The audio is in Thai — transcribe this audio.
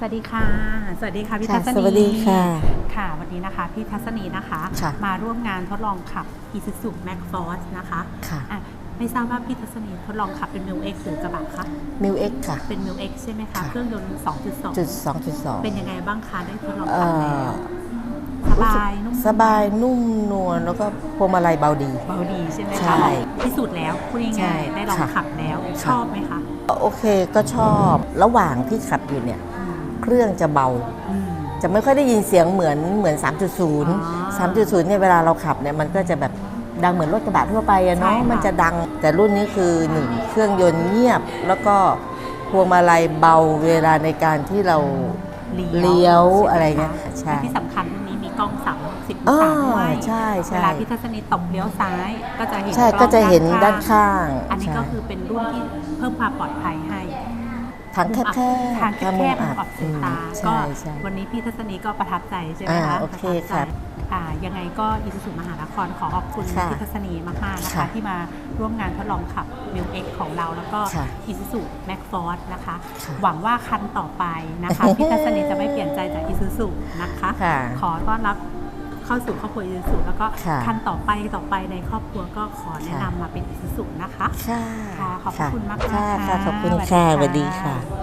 สวัสดีค่ะ สวัสดีค่ะพี่ค่ะทัศนีสวัสดีค่ะ ค่ะ วันนี้นะคะพี่ทัศนีนะคะค่ะมาร่วมงานทดลองขับ Isuzu Max Force นะคะค่ะอะไม่ทราบว่าพี่ทัศนีทดลองขับเป็น m i l X หรือกระบะคะมิวเอ็กค่ะ เป็น m i l X ใช่ไหมคะค่ะเครื่องยนต์จุด2.2สองจุดสองเป็นยังไงบ้างคะได้ทดลองเอ่ขับอแล้วสบายนุ่มสบายนุ่มนวลแล้วก็พวงมาลัยเบาดีเบาดีใช่ไหมใช่คะพิสูจน์แล้วพูดใช่ง่ายๆได้ลองค่ะขับแล้วชค่ะอบไหมคะโอเคก็ชอบระหว่างที่ขับอยู่เนี่ยอืม เครื่องจะเบาอืมจะไม่ค่อยได้ยินเสียงเหมือนเหมือนอ๋อ3.0 3.0เนี่ยเวลาเราขับเนี่ยมันก็จะแบบดังเหมือนรถกระบะทั่วไปอะเนาะใช่ค่ะมันจะดังแต่รุ่นนี้คือหนึ่งเครื่องยนต์เงียบ แล้วก็พวงมาลัยเบาเวลาในการที่เราเลี้ยวอะไรเงี้ยใช่และที่สำคัญรุ่นนี้มีกล้อง360องอ่าศาด้วยใช่ใช่เวลาพี่ทัศนีตบเลี้ยวซ้ายก็จะเห็นใช่ล้องก็จะเห็นด้านข้าง อันนี้ใช่ก็คือเป็นรุ่นที่เพิ่มความปลอดภัยให้ ทางแคบๆทางแคบมุมๆมุมอับสายตาอืมก็ใช่ใช่วันนี้พี่ทัศนีก็ประทับใจใช่ไหมอ่าคะโอเคประทับใจครับอ่ายังไงก็อิสุสุมหานครขอขอบคุณค่ะพี่ทัศนีมากๆนะคะค่ะที่มาร่วมงานทดลองขับมิวเอ็กของเรา แล้วก็ค่ะอิสุสุแม็กฟอร์ดนะคะค่ะหวังว่าคันต่อไปนะคะ พี่ทัศนีจะไม่เปลี่ยนใจจากอิสุสุนะคะค่ะขอต้อนรับ เข้าสู่ครอบครัวอิสุสุแล้วก็ค่ะคันต่อไปต่อไปในครอบครัวก็ขอแนะนำค่ะมาเป็นอิสุสุนะคะ ค่ะ ค่ะขอบพระคุณมากๆค่ะค่ะค่ะขอบคุณสวัสดีค่ะค่ะสวัสดีค่ะ